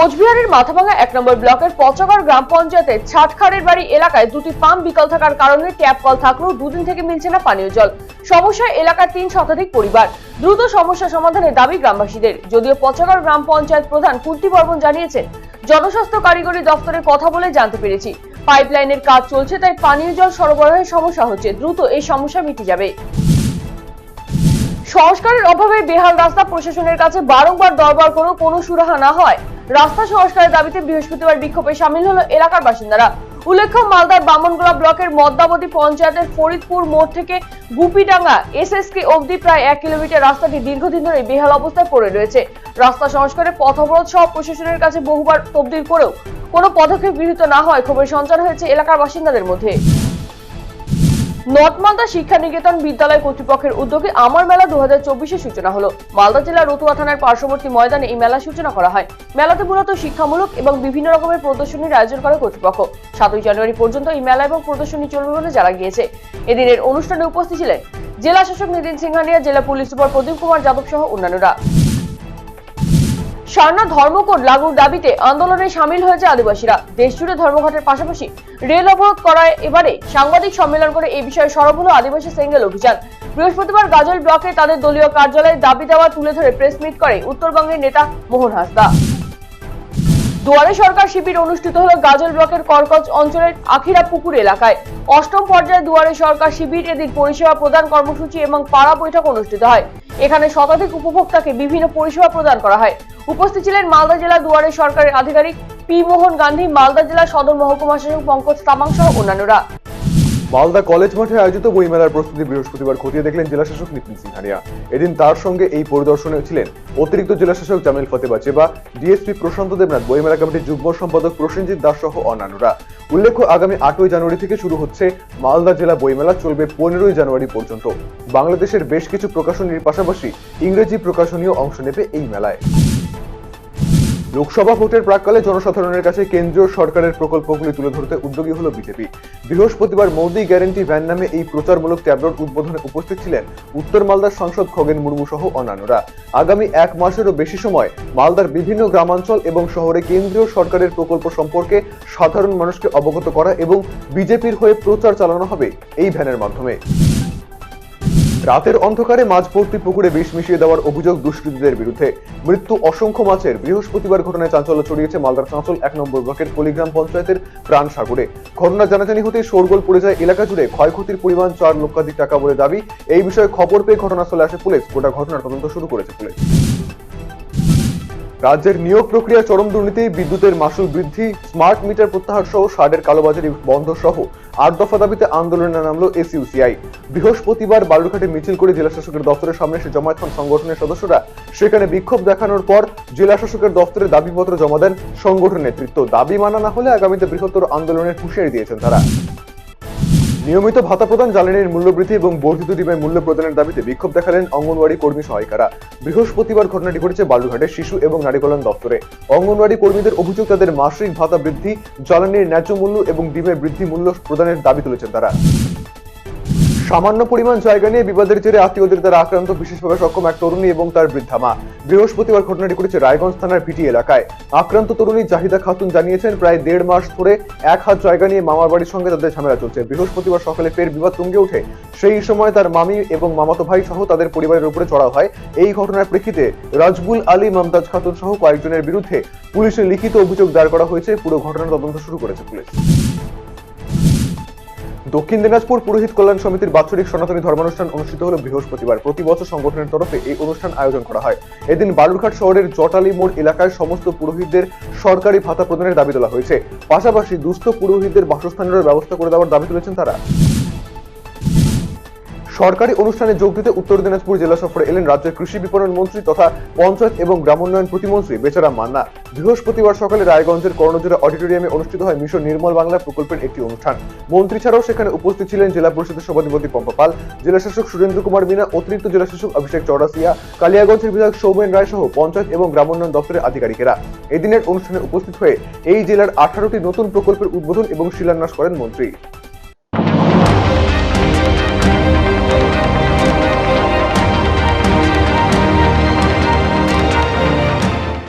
কোচবিহারের মাথাভাঙা এক নম্বর ব্লকের পচাগড় গ্রাম পঞ্চায়েতের ছাটখাড়ের বাড়ি এলাকায় দুটি পাম্প বিকল থাকার কারণে ট্যাপ কল থাকলেও দুদিন থেকে মিলছে না পানীয় জল। সমস্যায় এলাকার তিন শতাধিক পরিবার। দ্রুত সমস্যা সমাধানের দাবি গ্রামবাসীদের। যদিও পচাগড় গ্রাম পঞ্চায়েত প্রধান কুন্তি বর্মন জানিয়েছেন, জনস্বাস্থ্য কারিগরি দপ্তরে কথা বলে জানতে পেরেছি। পাইপলাইনের কাজ চলছে, তাই পানীয় জল সরবরাহের সমস্যা হচ্ছে। দ্রুত এই সমস্যা মিটে যাবে। সংস্কারের অভাবে বেহাল রাস্তা প্রশাসনের কাছে বারংবার দরবার করেও কোনো সুরাহা না হয়। রাস্তা সংস্কারের দাবিতে বৃহস্পতিবার বিক্ষোভে সামিল হলো এলাকার বাসিন্দারা। উল্লেখ্য, মালদার বামনগোলা ব্লকের মদ্দাবতী পঞ্চায়েতের ফরিদপুর মোড় থেকে গুপিডাঙ্গা এসএসকে অবধি প্রায় এক কিলোমিটার রাস্তাটি দীর্ঘদিন ধরে বেহাল অবস্থায় পড়ে রয়েছে। রাস্তা সংস্কারে পথ অবরোধ সহ প্রশাসনের কাছে বহুবার তবদিল করেও কোনো পদক্ষেপ গৃহীত না হয় ক্ষোভের সঞ্চার হয়েছে এলাকার বাসিন্দাদের মধ্যে। নর্থ শিক্ষা নিকেতন বিদ্যালয় কর্তৃপক্ষের উদ্যোগে আমার মেলা দু হাজার সূচনা হলো। মালদা জেলার রতুয়া থানার পার্শ্ববর্তী ময়দানে এই মেলা সূচনা করা হয়। মেলাতে মূলত শিক্ষামূলক এবং বিভিন্ন রকমের প্রদর্শনীর আয়োজন করে কর্তৃপক্ষ। সাতই জানুয়ারি পর্যন্ত এই মেলা এবং প্রদর্শনী চলবে বলে জানা গিয়েছে। এদিনের অনুষ্ঠানে উপস্থিত ছিলেন জেলা শাসক নিতিন সিংহানিয়া, জেলা পুলিশ সুপার প্রদীপ কুমার যাদব সহ অন্যান্যরা। সারনা ধর্মকোড লাগুর দাবিতে আন্দোলনে সামিল হয়েছে আদিবাসীরা। দেশজুড়ে ধর্মঘটের পাশাপাশি রেল অবরোধ করায় এবারে সাংবাদিক সম্মেলন করে এই বিষয়ে সরব হল আদিবাসী সেঙ্গেল অভিযান। বৃহস্পতিবার গাজল ব্লকে তাদের দলীয় কার্যালয়ে দাবি দেওয়া তুলে ধরে প্রেস মিট করে উত্তরবঙ্গের নেতা মোহন হাসদা। দুয়ারে সরকার শিবির অনুষ্ঠিত হলো গাজল ব্লকের কর্কজ অঞ্চলের আখিরা পুকুর এলাকায়। অষ্টম পর্যায়ে দুয়ারে সরকার শিবির এদিন পরিষেবা প্রদান কর্মসূচি এবং পাড়া বৈঠক অনুষ্ঠিত হয়। এখানে শতাধিক উপভোক্তাকে বিভিন্ন পরিষেবা প্রদান করা হয়। উপস্থিত ছিলেন মালদা জেলা দুয়ারে সরকারের আধিকারিক পি মোহন গান্ধী, মালদা জেলা সদর মহকুমা শাসক পঙ্কজ তামাং সহ অন্যান্যরা। মালদা কলেজ মাঠে আয়োজিত বইমেলার প্রস্তুতি বৃহস্পতিবার খতিয়ে দেখলেন জেলাশাসক নিতিন সিংহানিয়া এদিন তার সঙ্গে এই পরিদর্শনে ছিলেন অতিরিক্ত জেলাশাসক জামিল ফতেবা চেবা, ডিএসপি প্রশান্ত দেবনাথ, বইমেলা কমিটির যুগ্ম সম্পাদক প্রসেনজিৎ দাস সহ অন্যান্যরা। উল্লেখ্য, আগামী আটই জানুয়ারি থেকে শুরু হচ্ছে মালদা জেলা বইমেলা, চলবে পনেরোই জানুয়ারি পর্যন্ত। বাংলাদেশের বেশ কিছু প্রকাশনীর পাশাপাশি ইংরেজি প্রকাশনীয় অংশ নেবে এই মেলায়। লোকসভা ভোটের প্রাককালে জনসাধারণের কাছে কেন্দ্রীয় সরকারের প্রকল্পগুলি তুলে ধরতে উদ্যোগী হল বিজেপি। বৃহস্পতিবার মোদি গ্যারেন্টি ভ্যান নামে এই প্রচারমূলক ট্যাবলেট উদ্বোধনে উপস্থিত ছিলেন উত্তর মালদার সাংসদ খগেন মুর্মু সহ অন্যান্যরা। আগামী এক মাসেরও বেশি সময় মালদার বিভিন্ন গ্রামাঞ্চল এবং শহরে কেন্দ্রীয় সরকারের প্রকল্প সম্পর্কে সাধারণ মানুষকে অবগত করা এবং বিজেপির হয়ে প্রচার চালানো হবে এই ভ্যানের মাধ্যমে। রাতের অন্ধকারে মাছ ভর্তি পুকুরে বিষ মিশিয়ে দেওয়ার অভিযোগ দুষ্কৃতীদের বিরুদ্ধে। মৃত্যু অসংখ্য মাছের। বৃহস্পতিবার ঘটনায় চাঞ্চল্য ছড়িয়েছে মালদার চাঁচল এক নম্বর ব্লকের কলিগ্রাম পঞ্চায়েতের প্রাণ সাগরে ঘটনা জানাজানি হতে শোরগোল পড়ে যায় এলাকা জুড়ে। ক্ষয়ক্ষতির পরিমাণ চার লক্ষাধিক টাকা বলে দাবি। এই বিষয়ে খবর পেয়ে ঘটনাস্থলে আসে পুলিশ। গোটা ঘটনার তদন্ত শুরু করেছে পুলিশ। রাজ্যের নিয়োগ প্রক্রিয়া, চরম দুর্নীতি, বিদ্যুতের মাসুল বৃদ্ধি, স্মার্ট মিটার প্রত্যাহার সহ সারের কালোবাজারি বন্ধ সহ আট দফা দাবিতে আন্দোলনে নামলো এসইউসিআই। বৃহস্পতিবার বালুরঘাটে মিছিল করে জেলা শাসকের দপ্তরের সামনে এসে জমায়েত হন সংগঠনের সদস্যরা। সেখানে বিক্ষোভ দেখানোর পর জেলা শাসকের দপ্তরে দাবিপত্র জমা দেন সংগঠন নেতৃত্ব। দাবি মানা না হলে আগামীতে বৃহত্তর আন্দোলনের হুঁশিয়ারি দিয়েছেন তারা। নিয়মিত ভাতা প্রদান, জ্বালানির মূল্যবৃদ্ধি এবং বর্ধিত ডিমায় মূল্য প্রদানের দাবিতে বিক্ষোভ দেখালেন অঙ্গনওয়াড়ি কর্মী সহায়িকারা। বৃহস্পতিবার ঘটনাটি ঘটেছে বালুরঘাটে শিশু এবং নারী কল্যাণ দপ্তরে। অঙ্গনওয়াড়ি কর্মীদের অভিযোগ, তাদের মাসিক ভাতা বৃদ্ধি, জ্বালানির ন্যায্য মূল্য এবং ডিমের বৃদ্ধি মূল্য প্রদানের দাবি তুলেছেন তারা। সামান্য পরিমাণ জায়গা নিয়ে বিবাদের জেরে আত্মীয়দের দ্বারা আক্রান্ত, বিশেষভাবে সক্ষম এক তরুণী এবং তার বৃদ্ধা মা। বৃহস্পতিবার ঘটনাটি ঘটেছে রায়গঞ্জ থানার ভিটি এলাকায়। আক্রান্ত তরুণী জাহিদা খাতুন জানিয়েছেন, প্রায় দেড় মাস ধরে এক হাত জায়গা নিয়ে মামার বাড়ির সঙ্গে তাদের ঝামেলা চলছে। বৃহস্পতিবার সকালে ফের বিবাদ তুঙ্গে ওঠে। সেই সময় তার মামি এবং মামাতো ভাই সহ তাদের পরিবারের উপরে চড়া হয়। এই ঘটনার প্রেক্ষিতে রাজবুল আলী, মমতাজ খাতুন সহ কয়েকজনের বিরুদ্ধে পুলিশের লিখিত অভিযোগ দায়ের করা হয়েছে। পুরো ঘটনার তদন্ত শুরু করেছে পুলিশ। দক্ষিণ দিনাজপুর পুরোহিত কল্যাণ সমিতির বাৎসরিক সনাতনী ধর্মানুষ্ঠান অনুষ্ঠিত হল বৃহস্পতিবার। প্রতি বছর সংগঠনের তরফে এই অনুষ্ঠান আয়োজন করা হয়। এদিন বালুরঘাট শহরের জটালি মোড় এলাকায় সমস্ত পুরোহিতদের সরকারি ভাতা প্রদানের দাবি তোলা হয়েছে। পাশাপাশি দুস্থ পুরোহিতদের বাসস্থানেরও ব্যবস্থা করে দেওয়ার দাবি তুলেছেন তারা। সরকারি অনুষ্ঠানে যোগ দিতে উত্তর দিনাজপুর জেলা সফরে এলেন রাজ্যের কৃষি বিপণন মন্ত্রী তথা পঞ্চায়েত এবং গ্রামোন্নয়ন প্রতিমন্ত্রী বেচারাম মান্না। বৃহস্পতিবার সকালে রায়গঞ্জের কর্ণজোড়া অডিটোরিয়ামে অনুষ্ঠিত হয় মিশন নির্মল বাংলা প্রকল্পের একটি অনুষ্ঠান। মন্ত্রী ছাড়াও সেখানে উপস্থিত ছিলেন জেলা পরিষদের সভাধিপতি পম্পা পাল, জেলা শাসক সুরেন্দ্র কুমার মিনা, অতিরিক্ত জেলা শাসক অভিষেক চৌরাসিয়া, কালিয়াগঞ্জের বিধায়ক সৌমেন রায় সহ পঞ্চায়েত এবং গ্রামোন্নয়ন দপ্তরের আধিকারিকেরা। এদিনের অনুষ্ঠানে উপস্থিত হয়ে এই জেলার আঠারোটি নতুন প্রকল্পের উদ্বোধন এবং শিলান্যাস করেন মন্ত্রী।